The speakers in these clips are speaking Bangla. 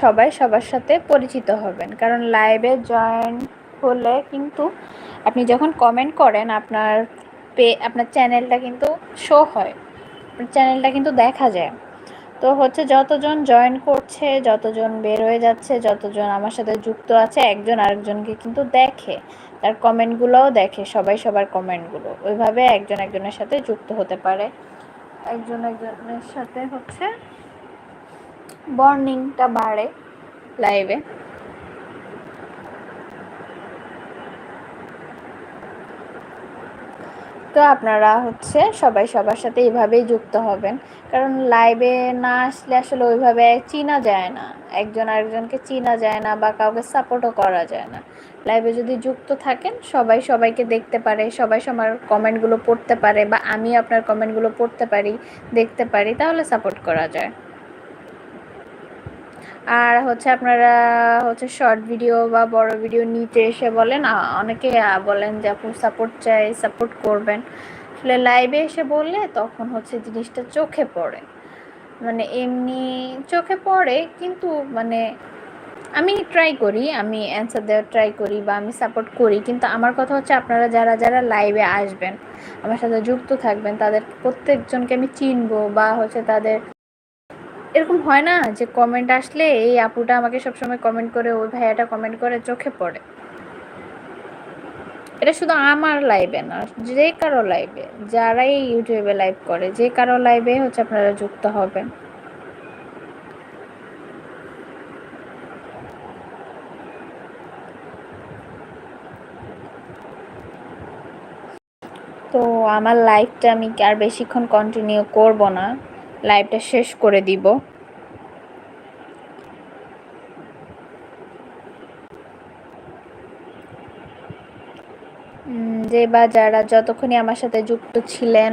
সবাই সবার সাথে পরিচিত হবেন। কারণ লাইভে জয়েন হলে কিন্তু আপনি যখন কমেন্ট করেন, আপনার পে, আপনার চ্যানেলটা কিন্তু শো হয়। চ্যানেলটা কিন্তু দেখা যায়। তো হচ্ছে যতজন জয়েন করছে, যতজন বের হয়ে যাচ্ছে, যতজন আমার সাথে যুক্ত আছে, একজন আরেকজনকে কিন্তু দেখে। তার কমেন্টগুলোও দেখে, সবাই সবার কমেন্টগুলো ওইভাবে একজন একজনের সাথে যুক্ত হতে পারে। একজন একজনের সাথে হচ্ছে বর্নিংটা বাড়ে লাইভে। তো আপনারা হচ্ছে সবাই সবার সাথে এইভাবেই যুক্ত হবেন। কারণ লাইভে না আসলে আসলে ওইভাবে চিনা যায় না। একজন আরেকজনকে চিনা যায় না বা কাউকে সাপোর্টও করা যায় না। লাইভে যদি যুক্ত থাকেন, সবাই সবাইকে দেখতে পারে, সবাই সবার কমেন্টগুলো পড়তে পারে বা আমি আপনার কমেন্টগুলো পড়তে পারি, দেখতে পারি, তাহলে সাপোর্ট করা যায়। আর হচ্ছে আপনারা হচ্ছে শর্ট ভিডিও বা বড় ভিডিও নিতে এসে বলেন অনেকে বলেন যে আপু সাপোর্ট চাই সাপোর্ট করবেন। আসলে লাইভে এসে বললে তখন হচ্ছে জিনিসটা চোখে পড়ে। মানে এমনি চোখে পড়ে, কিন্তু মানে আমি ট্রাই করি, আমি অ্যান্সার দেওয়ার ট্রাই করি বা আমি সাপোর্ট করি, কিন্তু আমার কথা হচ্ছে আপনারা যারা যারা লাইভে আসবেন, আমার সাথে যুক্ত থাকবেন, তাদের প্রত্যেকজনকে আমি চিনবো বা হচ্ছে তাদের এরকম হয় না যে কমেন্ট আসলে এই আপুটা আমাকে সবসময় কমেন্ট করে, ওই ভাইয়াটা কমেন্ট করে, চোখে পড়ে। এটা শুধু আমার লাইভে না, যে কারও লাইভে যারাই ইউটিউবে লাইভ করে, যে কারও লাইভে হচ্ছে আপনারা যুক্ত হবেন। তো আমার লাইভটা আমি আর বেশিক্ষণ কন্টিনিউ করব না। লাইভটা শেষ করে দিব। যে বা যারা যতক্ষণই আমার সাথে যুক্ত ছিলেন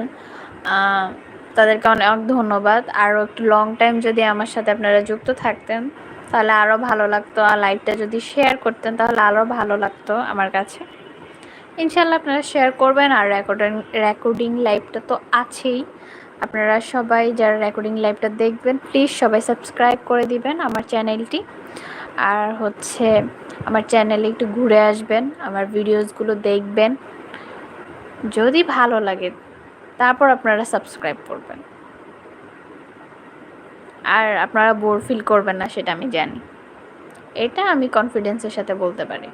তাদেরকে অনেক ধন্যবাদ। আরও একটু লং টাইম যদি আমার সাথে আপনারা যুক্ত থাকতেন, তাহলে আরও ভালো লাগতো। আর লাইভটা যদি শেয়ার করতেন, তাহলে আরও ভালো লাগতো আমার কাছে। ইনশাল্লাহ আপনারা শেয়ার করবেন, আর রেকর্ডিং রেকর্ডিং লাইভটা তো আছেই। আপনারা সবাই যারা রেকর্ডিং লাইভটা দেখবেন প্লিজ সবাই সাবস্ক্রাইব করে দিবেন আমার চ্যানেলটি আর হচ্ছে আমার চ্যানেলে একটু ঘুরে আসবেন, আমার ভিডিওসগুলো দেখবেন। যদি ভালো লাগে, তারপর আপনারা সাবস্ক্রাইব করবেন। আর আপনারা বোর ফিল করবেন না, সেটা আমি জানি। এটা আমি কনফিডেন্সের সাথে বলতে পারি।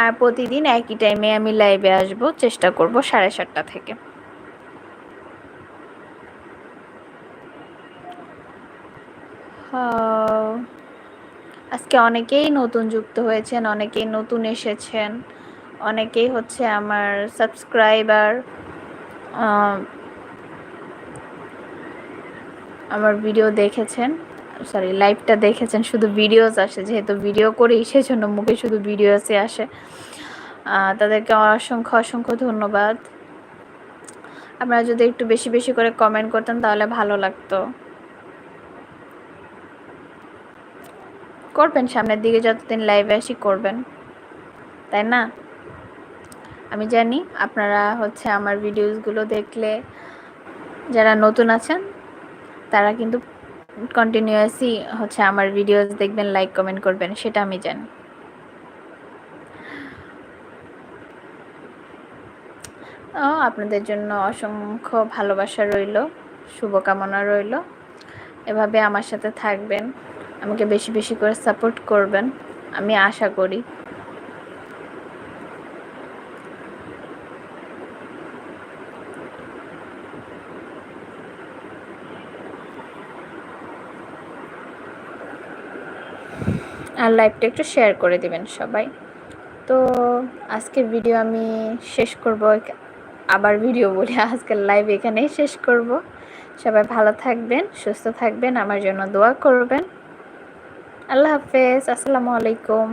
আর প্রতিদিন একই টাইমে আমি লাইভে আসব, চেষ্টা করব সাড়ে সাতটা থেকে। আজকে অনেকেই নতুন যুক্ত হয়েছেন, অনেকেই নতুন এসেছেন, অনেকেই হচ্ছে আমার সাবস্ক্রাইবার আমার ভিডিও দেখেছেন। সরি লাইভটা দেখেছেন, শুধু ভিডিওস আসে, যেহেতু ভিডিও করি সেই জন্য মুখে শুধু ভিডিওসে আসে। তাদেরকে অসংখ্য অসংখ্য ধন্যবাদ। আপনারা যদি একটু বেশি বেশি করে কমেন্ট করতেন, তাহলে ভালো লাগতো। করবেন, সামনের দিকে যতদিন লাইভে আসি, করবেন। তাই না? আমি জানি আপনারা হচ্ছে আমার ভিডিওসগুলো দেখলে, যারা নতুন আছেন, তারা কিন্তু কন্টিনিউয়াসই হচ্ছে আমার ভিডিওস দেখবেন লাইক কমেন্ট করবেন, সেটা আমি জানি। আপনাদের জন্য অসংখ্য ভালোবাসা রইল, শুভকামনা রইল। এভাবে আমার সাথে থাকবেন, আমাকে বেশি বেশি করে সাপোর্ট করবেন, আমি আশা করি। আর লাইভটা একটু শেয়ার করে দিবেন সবাই। তো আজকের ভিডিও আমি শেষ করব। আবার ভিডিও বলে আজকের লাইভ এখানেই শেষ করব। সবাই ভালো থাকবেন, সুস্থ থাকবেন, আমার জন্য দোয়া করবেন। আল্লাহ হাফেজ, আসসালামু আলাইকুম।